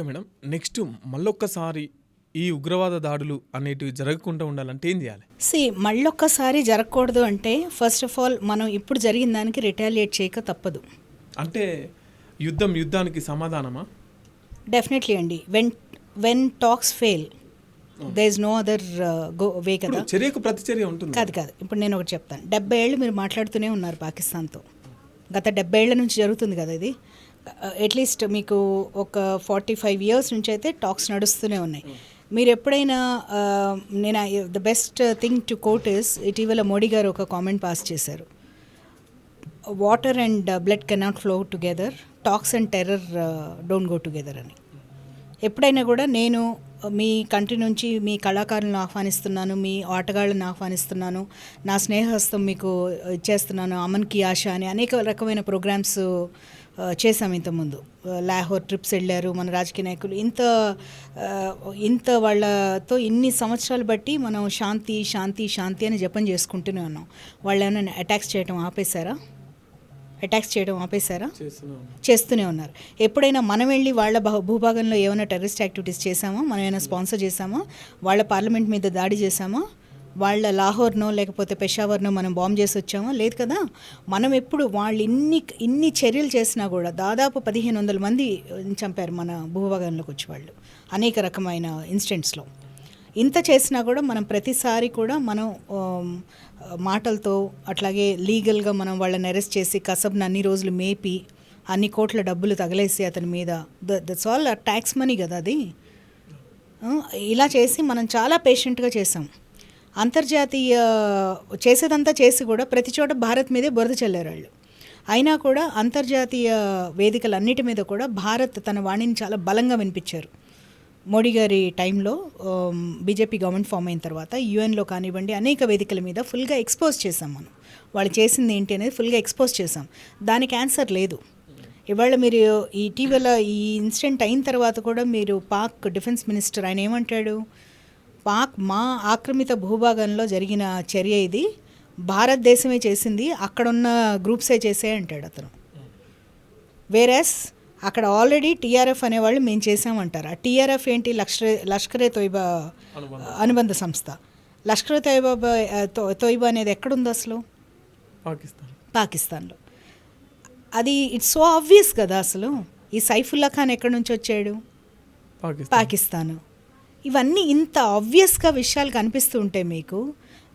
Okay madam. Next మళ్ళొక్కసారి ఈ ఉగ్రవాద దాడులు అనేటివి జరగకుండా ఉండాలంటే ఏం చేయాలి? సి మళ్ళొక్కసారి జరగకూడదు అంటే ఫస్ట్ ఆఫ్ ఆల్ మనం ఇప్పుడు జరిగిన దానికి రిటాలియేట్ చేయక తప్పదు. అంటే యుద్ధం యుద్ధానికి సమాధానమా? డెఫినెట్లీ అండి. When when talks fail there is no other go way కదా? చర్యకు ప్రతిచర్య ఉంటుంది కాదు కాదు. ఇప్పుడు నేను ఒకటి చెప్తాను. డెబ్బై ఏళ్ళు మీరు మాట్లాడుతూనే ఉన్నారు పాకిస్తాన్తో. గత డెబ్బై ఏళ్ళ నుంచి జరుగుతుంది కదా ఇది? Uh, అట్లీస్ట్ మీకు ఒక ఫార్టీ ఫైవ్ ఇయర్స్ నుంచి అయితే టాక్స్ నడుస్తూనే ఉన్నాయి. మీరు ఎప్పుడైనా uh, నేను the best thing to quote is ఇటీవల మోడీ గారు ఒక కామెంట్ పాస్ చేశారు. Water and blood cannot flow together talks and terror don't go together అని. ఎప్పుడైనా కూడా నేను uh, మీ కంట్రీ నుంచి మీ కళాకారులను ఆహ్వానిస్తున్నాను మీ ఆటగాళ్ళని ఆహ్వానిస్తున్నాను నా స్నేహహస్తం మీకు ఇచ్చేస్తున్నాను అమన్కి ఆశ అని అనేక రకమైన ప్రోగ్రామ్స్ చేశాం ఇంతకుముందు. లాహోర్ ట్రిప్స్ వెళ్ళారు మన రాజకీయ నాయకులు. ఇంత ఇంత వాళ్ళతో ఇన్ని సంవత్సరాలు బట్టి మనం శాంతి శాంతి శాంతి అని జపం చేసుకుంటూనే ఉన్నాం. వాళ్ళు ఏమైనా అటాక్స్ చేయడం ఆపేశారా? అటాక్స్ చేయడం ఆపేశారా? చేస్తూనే ఉన్నారు. ఎప్పుడైనా మనం వెళ్ళి వాళ్ళ భూభాగంలో ఏమైనా టెర్రరిస్ట్ యాక్టివిటీస్ చేశామా? మనం ఏమైనా స్పాన్సర్ చేశామా? వాళ్ళ పార్లమెంట్ మీద దాడి చేశామా? వాళ్ళ లాహోర్నో లేకపోతే పెషావర్నో మనం బాంబ్ చేసి వచ్చామా? లేదు కదా? మనం ఎప్పుడు వాళ్ళు ఇన్ని ఇన్ని చర్యలు చేసినా కూడా దాదాపు పదిహేను వందల మంది చంపారు మన భూభాగంలోకి వచ్చి వాళ్ళు. అనేక రకమైన ఇన్సిడెంట్స్లో ఇంత చేసినా కూడా మనం ప్రతిసారి కూడా మనం మాటలతో అట్లాగే లీగల్గా మనం వాళ్ళని అరెస్ట్ చేసి కసబ్ని అన్ని రోజులు మేపి అన్ని కోట్ల డబ్బులు తగలేసి అతని మీద the that's all tax money కదా అది? ఇలా చేసి మనం చాలా పేషెంట్గా చేసాం. అంతర్జాతీయ చేసేదంతా చేసి కూడా ప్రతి చోట భారత్ మీదే బురద చల్లారు వాళ్ళు అయినా కూడా అంతర్జాతీయ వేదికలన్నిటి మీద కూడా భారత్ తన వాణిని చాలా బలంగా వినిపించారు. మోడీ గారి టైంలో బీజేపీ గవర్నమెంట్ ఫామ్ అయిన తర్వాత యూఎన్లో కానివ్వండి అనేక వేదికల మీద ఫుల్గా ఎక్స్పోజ్ చేసాం మనం. వాళ్ళు చేసింది ఏంటి అనేది ఫుల్గా ఎక్స్పోజ్ చేసాం దానికి ఆన్సర్ లేదు. ఇవాళ మీరు ఇటీవల ఈ ఇన్సిడెంట్ అయిన తర్వాత కూడా మీరు పాక్ డిఫెన్స్ మినిస్టర్ ఆయన ఏమంటాడు? పాక్ మా ఆక్రమిత భూభాగంలో జరిగిన చర్య ఇది. భారతదేశమే చేసింది అక్కడున్న గ్రూప్సే చేసే అంటాడు అతను. వేరస్ అక్కడ ఆల్రెడీ టీఆర్ఎఫ్ అనేవాళ్ళు మేము చేసామంటారు ఆ టీఆర్ఎఫ్ ఏంటి? లష్కరే లష్కరే తోయిబా అనుబంధ సంస్థ. లష్కరే తోయిబా తోయిబా అనేది ఎక్కడుంది అసలు? పాకిస్తాన్. పాకిస్తాన్లో. అది ఇట్స్ సో ఆబ్వియస్ కదా అసలు. ఈ సైఫుల్లా ఖాన్ ఎక్కడి నుంచి వచ్చాడు? పాకిస్తాన్. పాకిస్తాను. ఇవన్నీ ఇంత ఆబ్వియస్గా విషయాలు కనిపిస్తూ ఉంటే మీకు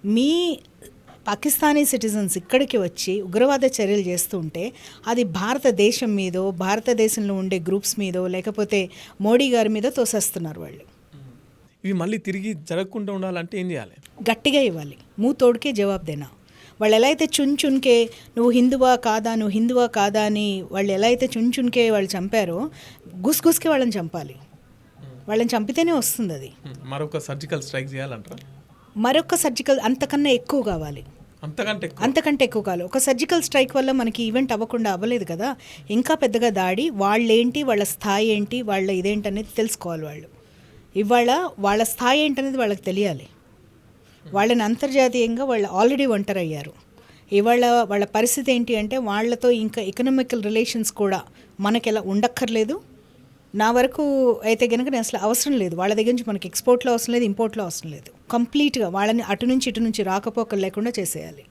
మీ పాకిస్తానీ సిటిజన్స్ ఇక్కడికి వచ్చి ఉగ్రవాద చర్యలు చేస్తూ ఉంటే అది భారతదేశం మీదో భారతదేశంలో ఉండే గ్రూప్స్ మీదో లేకపోతే మోడీ గారి మీద తోసేస్తున్నారు వాళ్ళు. ఇవి మళ్ళీ తిరిగి జరగకుండా ఉండాలంటే ఏం చేయాలి? గట్టిగా ఇవ్వాలి. మూతోడికే జవాబు దేనా? వాళ్ళు ఎలా అయితే చున్ చున్కే నువ్వు హిందువా కాదా నువ్వు హిందువా కాదా అని వాళ్ళు ఎలా అయితే చున్ చున్కే వాళ్ళు చంపారో గుస్గుస్కే వాళ్ళని చంపాలి. వాళ్ళని చంపితేనే వస్తుంది అది. మరొక సర్జికల్ స్ట్రైక్ చేయాలంటారా? మరొక సర్జికల్ అంతకన్నా ఎక్కువ కావాలి. అంతకంటే ఎక్కువ? అంతకంటే ఎక్కువ కావాలి. ఒక సర్జికల్ స్ట్రైక్ వల్ల మనకి ఈవెంట్ అవ్వకుండా అవ్వలేదు కదా. ఇంకా పెద్దగా దాడి వాళ్ళేంటి వాళ్ళ స్థాయి ఏంటి వాళ్ళ ఇదేంటి అనేది తెలుసుకోవాలి వాళ్ళు. ఇవాళ వాళ్ళ స్థాయి ఏంటనేది వాళ్ళకి తెలియాలి. వాళ్ళని అంతర్జాతీయంగా వాళ్ళు ఆల్రెడీ ఒంటరయ్యారు. ఇవాళ వాళ్ళ పరిస్థితి ఏంటి అంటే వాళ్ళతో ఇంకా ఎకనామికల్ రిలేషన్స్ కూడా మనకి ఎలా ఉండక్కర్లేదు. నా వరకు అయితే కనుక నేను అసలు అవసరం లేదు. వాళ్ళ దగ్గర నుంచి మనకి ఎక్స్పోర్ట్లో అవసరం లేదు ఇంపోర్ట్లో అవసరం లేదు. కంప్లీట్గా వాళ్ళని అటు నుంచి ఇటు నుంచి రాకపోకలు లేకుండా చేసేయాలి.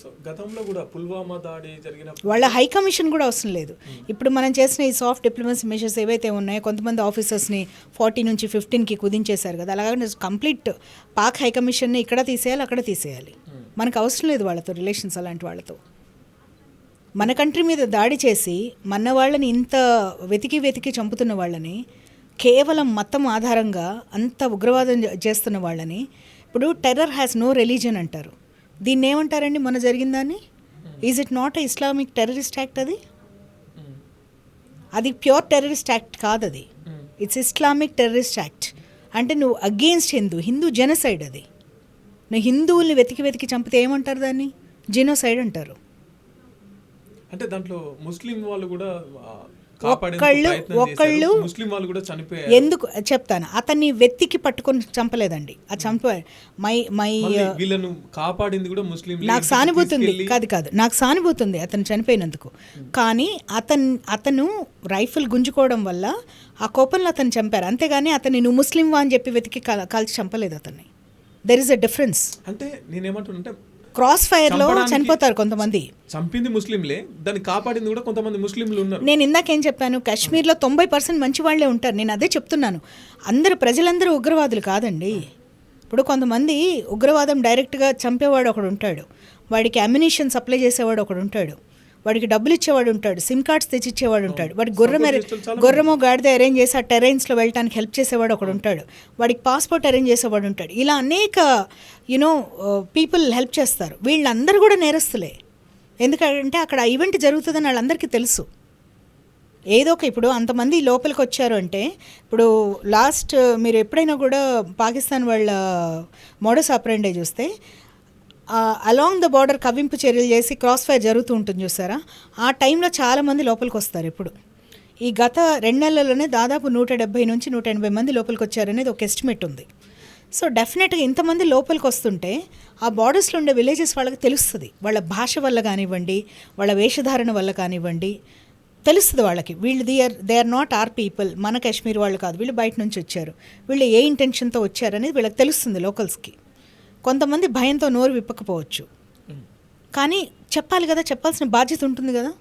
సో గతంలో కూడా పుల్వామా దాడి జరిగిన వాళ్ళ హై కమిషన్ కూడా అవసరం లేదు. ఇప్పుడు మనం చేసిన ఈ సాఫ్ట్ డిప్లొమసీ మెషర్స్ ఏవైతే ఉన్నాయో కొంతమంది ఆఫీసర్స్ని ఫార్టీ నుంచి ఫిఫ్టీన్కి కుదించేశారు కదా. అలాగే కంప్లీట్ పాక్ హై కమిషన్ని ఇక్కడ తీసేయాలి అక్కడ తీసేయాలి. మనకు అవసరం లేదు వాళ్ళతో రిలేషన్స్ అలాంటి వాళ్ళతో. మన కంట్రీ మీద దాడి చేసి మన వాళ్ళని ఇంత వెతికి వెతికి చంపుతున్న వాళ్ళని కేవలం మతం ఆధారంగా అంత ఉగ్రవాదం చేస్తున్న వాళ్ళని ఇప్పుడు టెర్రర్ హ్యాస్ నో రిలీజన్ అంటారు. దీన్ని ఏమంటారండి మొన్న జరిగిందాన్ని is it not a Islamic terrorist act అది? అది ప్యూర్ టెర్రరిస్ట్ యాక్ట్ కాదు అది ఇట్స్ ఇస్లామిక్ టెర్రరిస్ట్ యాక్ట్ అంటే నువ్వు అగెయిన్స్ట్ హిందూ హిందూ జెనసైడ్ అది. నువ్వు హిందువుల్ని వెతికి వెతికి చంపితే ఏమంటారు దాన్ని? జెనోసైడ్ అంటారు. అంటే దాంట్లో ముస్లిం వాళ్ళు కూడా ఒక్కళ్ళు. ఒక్కళ్ళు ముస్లిం వాళ్ళు కూడా చనిపోయారు. ఎందుకు చెప్తాను. అతన్ని వెతికి పట్టుకొని చంపలేదండి. ఆ చంప మై మై వీళ్ళను కాపాడింది కూడా ముస్లిం నాకు సానుభూతి ఉంది. కాదు కాదు. నాకు సానుభూతి ఉంది అతను చనిపోయినందుకు. కానీ అతను అతను రైఫిల్ గుంజుకోవడం వల్ల ఆ కోపంలో అతను చంపారు. అంతేగాని అతన్ని నువ్వు ముస్లింవా అని చెప్పి వెతికి కాల్- కాల్చి చంపలేదు అతన్ని. దెర్ ఇస్ అ డిఫరెన్స్ అంటే నేనేమంటున్నా క్రాస్ ఫైర్లో చంపడానికి- చనిపోతారు కొంతమంది. చంపింది ముస్లింలే దాన్ని కాపాడింది కూడా కొంతమంది ముస్లింలు ఉన్నారు. నేను ఇందాకేం చెప్పాను? కాశ్మీర్లో తొంభై పర్సెంట్ మంచి వాళ్ళే ఉంటారు. నేను అదే చెప్తున్నాను. అందరు ప్రజలందరూ ఉగ్రవాదులు కాదండి. ఇప్పుడు కొంతమంది ఉగ్రవాదం డైరెక్ట్గా చంపేవాడు ఒకడు ఉంటాడు. వాడికి అమ్యునిషన్ సప్లై చేసేవాడు ఒకడు ఉంటాడు. వాడికి డబ్బులు ఇచ్చేవాడు ఉంటాడు సిమ్ కార్డ్స్ తెచ్చిచ్చేవాడు ఉంటాడు. వాడికి గుర్రం గుర్రమో గాడిద అరేంజ్ చేసి ఆ టెరైన్స్లో వెళ్ళడానికి హెల్ప్ చేసేవాడు ఒకడు ఉంటాడు. వాడికి పాస్పోర్ట్ అరేంజ్ చేసేవాడు ఉంటాడు. ఇలా అనేక యునో పీపుల్ హెల్ప్ చేస్తారు. వీళ్ళందరూ కూడా నేరస్తులే. ఎందుకంటే అక్కడ ఈవెంట్ జరుగుతుందని వాళ్ళందరికీ తెలుసు. ఏదో ఒక ఇప్పుడు అంతమంది లోపలికి వచ్చారు అంటే ఇప్పుడు లాస్ట్ మీరు ఎప్పుడైనా కూడా పాకిస్తాన్ వాళ్ళ మోడస్ ఆపరెండే చూస్తే అలాంగ్ ద బార్డర్ కవింపు చర్యలు చేసి క్రాస్ ఫైర్ జరుగుతూ ఉంటుంది చూసారా? ఆ టైంలో చాలామంది లోపలికి వస్తారు ఇప్పుడు ఈ గత రెండు నెలల్లోనే దాదాపు నూట డెబ్బై నుంచి నూట ఎనభై మంది లోపలికి వచ్చారనేది ఒక ఎస్టిమేట్ ఉంది. సో డెఫినెట్గా ఇంతమంది లోపలికి వస్తుంటే ఆ బార్డర్స్లో ఉండే విలేజెస్ వాళ్ళకి తెలుస్తుంది. వాళ్ళ భాష వల్ల కానివ్వండి వాళ్ళ వేషధారణ వల్ల కానివ్వండి తెలుస్తుంది వాళ్ళకి. వీళ్ళు the are they are not our people మన కాశ్మీర్ వాళ్ళు కాదు. వీళ్ళు బయట నుంచి వచ్చారు. వీళ్ళు ఏ ఇంటెన్షన్తో వచ్చారనేది వీళ్ళకి తెలుస్తుంది లోకల్స్కి కొంతమంది భయంతో నోరు విప్పకపోవచ్చు. కానీ చెప్పాలి కదా చెప్పాల్సిన బాధ్యత ఉంటుంది కదా?